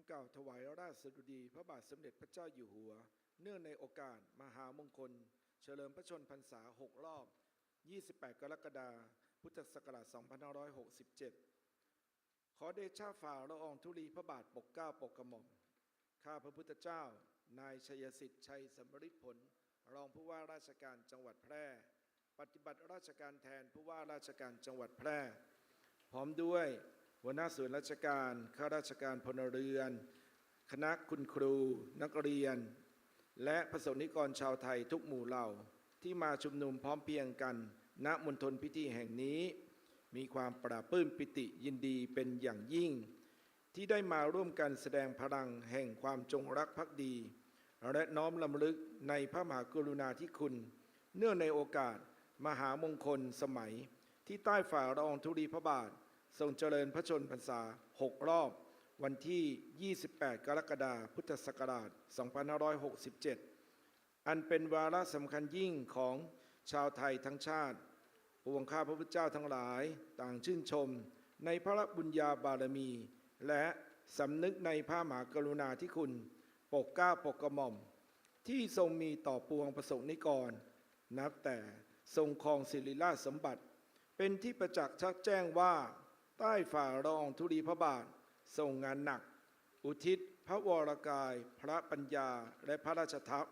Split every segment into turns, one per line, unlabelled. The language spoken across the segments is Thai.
ำกล่าวถวายราชสดุดี พระบาทสมเด็จพระเจ้าอยู่หัว เนื่องในโอกาสมหามงคล เฉลิมพระชนพรรษา 6 รอบ 28 กรกฎาคม พุทธศักราช 2567 ขอเดชะฝ่าละอองธุลีพระบาทปกเกล้าปกกระหม่อม ข้าพระพุทธเจ้า นายชัยสิทธิ์ชัยสมฤทธิ์ผล รองผู้ว่าราชการจังหวัดแพร่ ปฏิบัติราชการแทนผู้ว่าราชการจังหวัดแพร่ พร้อมด้วย หัวหน้าส่วนราชการ ข้าราชการพลเรือน คณะคุณครู นักเรียน และประสบนิกรชาวไทยทุกหมู่เหล่า ที่มาชุมนุมพร้อมเพียงกัน ณมณฑลพิธีแห่งนี้ มีความปราบปื้มปิติยินดีเป็นอย่างยิ่ง ที่ได้มาร่วมกันแสดงพลังแห่งความจงรักภักดี และน้อมลำลึกในพระมหากรุณาธิคุณ เนื่องในโอกาสมหามงคลสมัย ที่ใต้ฝ่าละอองธุลีพระบาท ทรงเจริญพระชนพรรษา 6 รอบ วันที่ 28 กรกฎาคมพุทธศักราช 2567 อันเป็นวาระสำคัญยิ่งของชาวไทยทั้งชาติปวงข้าพระพุทธเจ้าทั้งหลายต่างชื่นชม ในพระบุญญาบารมี และสำนึกในพระมหากรุณาธิคุณ ปกเก้าปกกระหม่อม ที่ทรงมีต่อปวงประสงค์นิกร นับแต่ทรงครองศิริราชสมบัติ เป็นที่ประจักษ์ชัดแจ้งว่า ใต้ฝ่าละองธุลีพระบาททรงงานหนัก อุทิศพระวรกาย พระปัญญาและพระราชทัพ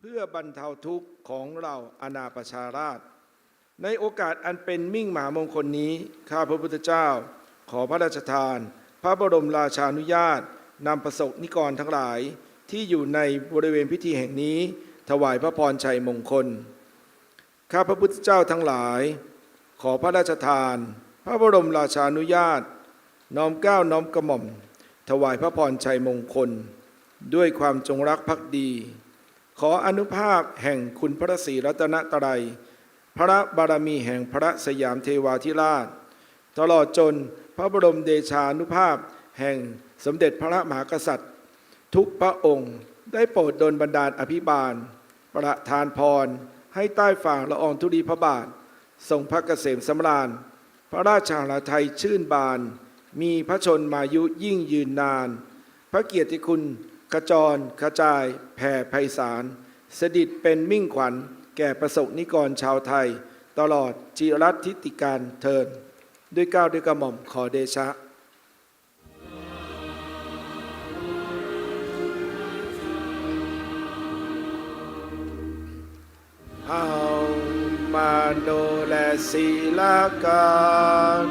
เพื่อบรรเทาทุกข์ของเราอาณาประชาราช ในโอกาสอันเป็นมิ่งมหามงคลนี้ข้าพระพุทธเจ้า ขอพระราชทาน พระบรมราชานุญาตนำประสบนิกรทั้งหลายที่อยู่ในบริเวณพิธีแห่งนี้ ถวายพระพรชัยมงคล ข้าพระพุทธเจ้าทั้งหลาย ขอพระราชทาน ระบรมราชานุญาต น้อมเก้าน้อมกระหม่อม ถวายพระพรชัยมงคล ด้วยความจงรักภักดี ขออนุภาพแห่งคุณพระศรีรัตนตรัย พระบารมีแห่งพระสยามเทวาธิราช ตลอดจนพระบรมเดชานุภาพ แห่งสมเด็จพระมหากษัตริย์ ทุกพระองค์ได้โปรดดลบันดาลอภิบาล ประทานพรให้ใต้ฝ่าละอองธุลีพระบาท ทรงพระเกษมสำราญ พระราชาลไทยชื่นบาน มีพระชนมายุยิ่งยืนนาน พระเกียรติคุณกระจรกระจาย แผ่ไพศาลเสดิจเป็นมิ่งขวัญ แก่ประสบนิกรชาวไทย ตลอดจิรัตทิติการเทิน ด้วยก้าวด้วยกระหม่อมขอเดชะอา มาโนและศีลาการ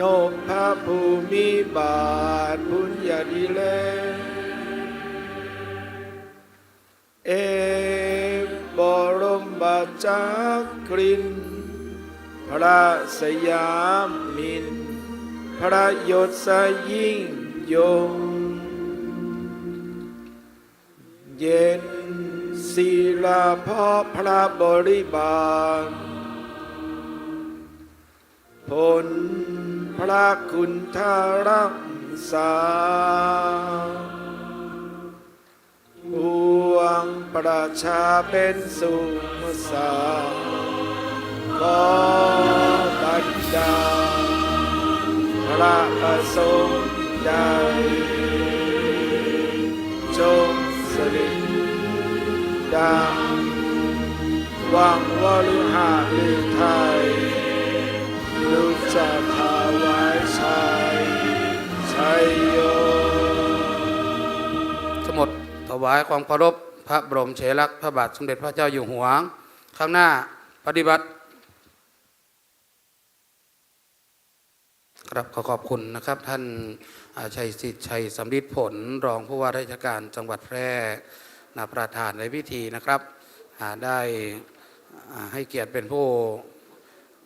นบพระภูมิบาทพุญญาดีเลเอบรมบาจักรินพระสยามมิน พระยศสยิ่งยง เย็น ศีลาพ่อพระบริบาล ผลพระคุณทารักษาปวงประชาเป็นสุขสาขอบัดดาพระประสงค์ใดจงสริ ดังวังวาลือหาลืไทยลูกจะถาวายชัยชัยโย
สมุดถวายความเคารพพระบรมเฉลักพระบาทสมเด็จพระเจ้าอยู่หัว ข้างหน้าปฏิบัติครับขอขอบคุณนะครับท่านชัยสิทธิ์ชัยสำริดผลรองผู้ว่าราชการจังหวัดแพร่ นะประธานในพิธีนะครับได้ให้เกียรติเป็นผู้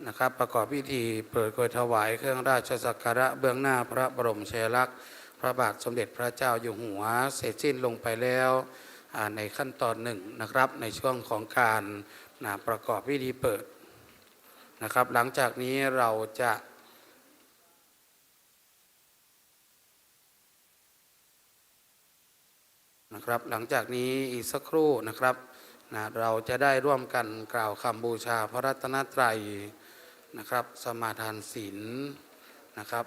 นะครับประกอบพิธีเปิดโดยถวายเครื่องราชสักการะเบื้องหน้าพระบรมเฉลักษณ์พระบาทสมเด็จพระเจ้าอยู่หัว เสร็จสิ้นลงไปแล้วในขั้นตอนหนึ่งนะครับในช่วงของการนะประกอบพิธีเปิดนะครับ หลังจากนี้เราจะ นะครับ หลังจากนี้อีกสักครู่นะครับนะเราจะได้ร่วมกันกล่าวคำบูชาพระรัตนตรัยนะครับ สมาทานศีลนะครับ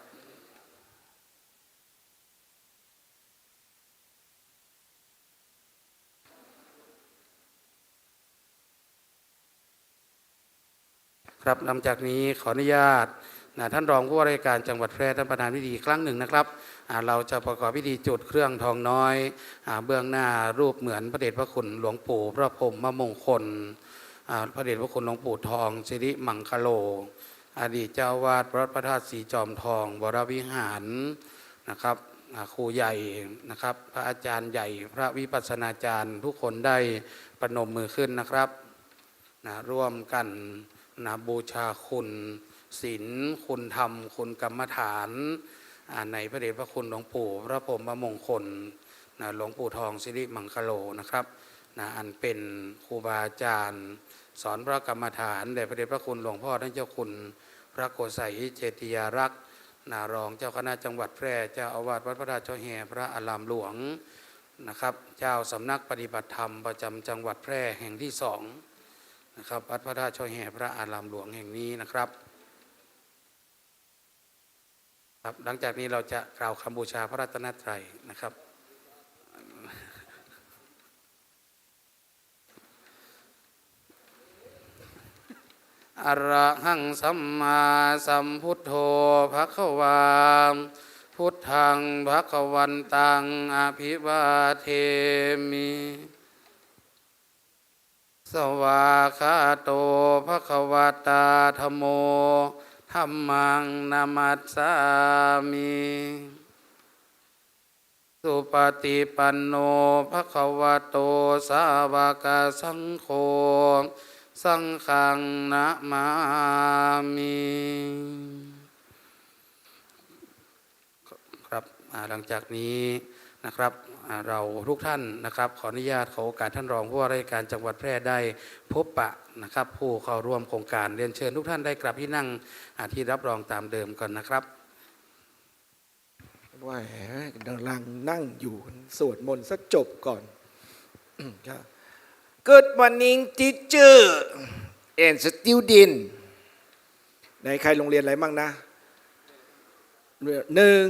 ครับลำจากนี้ขออนุญาต นะท่านรองผู้ว่าราชการจังหวัดแพร่ท่านประธานพิธีครั้งหนึ่งนะครับ เราจะประกอบพิธีจุดเครื่องทองน้อยอเบื้องหน้ารูปเหมือนพระเดชพระคุณหลวงปู่พระพรหมมงคลพระเดชพระคุณหลวงปู่ทองสิริมังคโล อดีตเจ้าวาดวัดพระธาตุสีจอมทองวรวิหารนะครับครูใหญ่นะครับ พระอาจารย์ใหญ่ พระวิปัสสนาจารย์ ทุกคนได้ประนมมือขึ้นนะครับนะร่วมกันนะบูชาคุณ ศีลคุณธรรม คุณกรรมฐานในพระเดชพระคุณหลวงปู่พระพรมมงคลนะหลวงปู่ทองสิริมังคโลนะครับนะอันเป็นครูบาอาจารย์ สอนพระกรรมฐานแด่พระเดชพระคุณหลวงพ่อท่านเจ้าคุณพระโกสัยเจติยารักษ์นารองเจ้าคณะจังหวัดแพร่เจ้าอาวาสวัดพระราชแห่พระอารามหลวงนะครับ เจ้าสำนักปฏิบัติธรรมประจำจังหวัดแพร่แห่งที่สองนะครับวัดพระราชแห่พระอารามหลวงแห่งนี้นะครับ ครับหลังจากนี้เราจะกล่าวคำบูชาพระรัตนตรัยนะครับอะระหังสัมมาสัมพุทโธภะคะวาพุทธังภะคะวันตังอภิวาเทมิ สวาคาโตภะคะวตาธโม ธัมมังนามัสสามิสุปฏิปันโนภะคะวะโตสาวกสังโฆสังฆังนะมามิครับหลังจากนี้ นะครับเราทุกท่านนะครับขออนุญาตขอโอกาสท่านรองผู้ว่าราชการจังหวัดแพร่ได้พบปะนะครับ ผู้เข้าร่วมโครงการเรียนเชิญทุกท่านได้กลับที่นั่งที่รับรองตามเดิมก่อนนะครับ
ว่าแหมกำลังนั่งอยู่สวดมนต์สักจบก่อนครับ Good morning teacher and student ในใครโรงเรียนอะไรบ้างนะหนึ่ง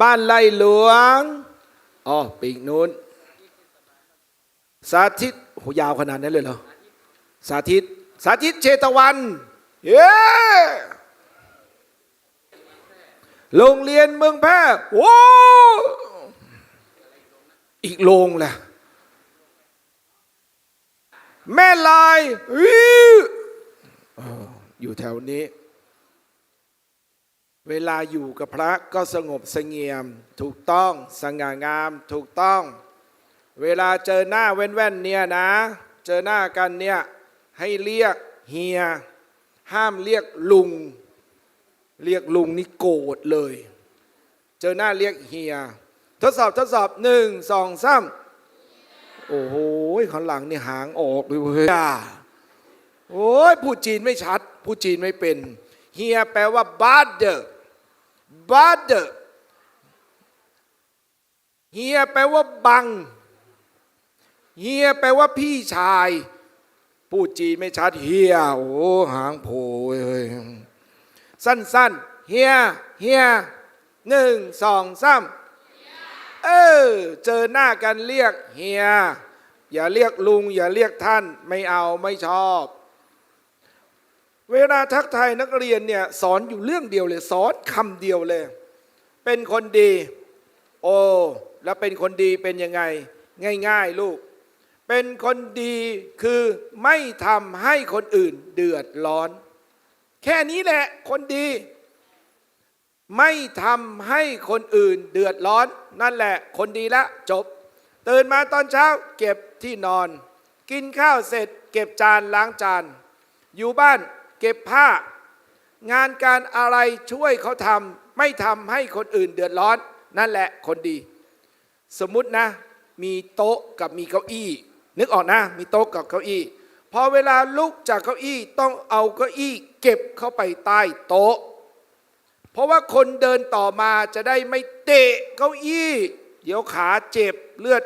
บ้านไร่หลวงอ๋อปีกนู้น สาธิตโหยาวขนาดนั้นเลยเหรอ สาธิต สาธิตเชตวันเย้โรงเรียนเมืองแพร่โว้อีกโรงแหละแม่ลายอืออยู่แถวนี้ เวลาอยู่กับพระก็สงบเสงี่ยม ถูกต้องสง่างามถูกต้อง เวลาเจอหน้าแว่นๆเนี่ยนะ เจอหน้ากันเนี่ยให้เรียกเฮีย ห้ามเรียกลุง เรียกลุงนี่โกรธเลย เจอหน้าเรียกเฮีย ทดสอบทดสอบหนึ่งสองสามโอ้โหข้างหลังนี่หางออกเลยเว้ยโอ้ยพูดจีนไม่ชัดพูดจีนไม่เป็นเฮียแปลว่าบาร์เดอร์ บาเดเฮียแปลว่าบัง เฮียแปลว่าพี่ชาย พูดจีนไม่ชัดเฮียโอ้หางโผล่เฮ้ยสั้นๆเฮียเฮียหนึ่งสองสามเออเจอหน้ากันเรียกเฮีย อย่าเรียกลุง อย่าเรียกท่านไม่เอาไม่ชอบ เวลาทักทายนักเรียนเนี่ยสอนอยู่เรื่องเดียวเลย สอนคำเดียวเลย เป็นคนดี โอ้แล้วเป็นคนดีเป็นยังไง ง่าย ๆ ลูก เป็นคนดีคือไม่ทำให้คนอื่นเดือดร้อน แค่นี้แหละคนดี ไม่ทำให้คนอื่นเดือดร้อน นั่นแหละคนดีละจบ ตื่นมาตอนเช้าเก็บที่นอน กินข้าวเสร็จ เก็บจานล้างจาน อยู่บ้าน เก็บผ้า งานการอะไรช่วยเขาทำไม่ทำให้คนอื่นเดือดร้อน นั่นแหละคนดี สมมุตินะ มีโต๊ะกับมีเก้าอี้ นึกออกนะ มีโต๊ะกับเก้าอี้พอเวลาลุกจากเก้าอี้ต้องเอาเก้าอี้ เก็บเข้าไปใต้โต๊ะ เพราะว่าคนเดินต่อมาจะได้ไม่เตะเก้าอี้ เดี๋ยวขาเจ็บเลือด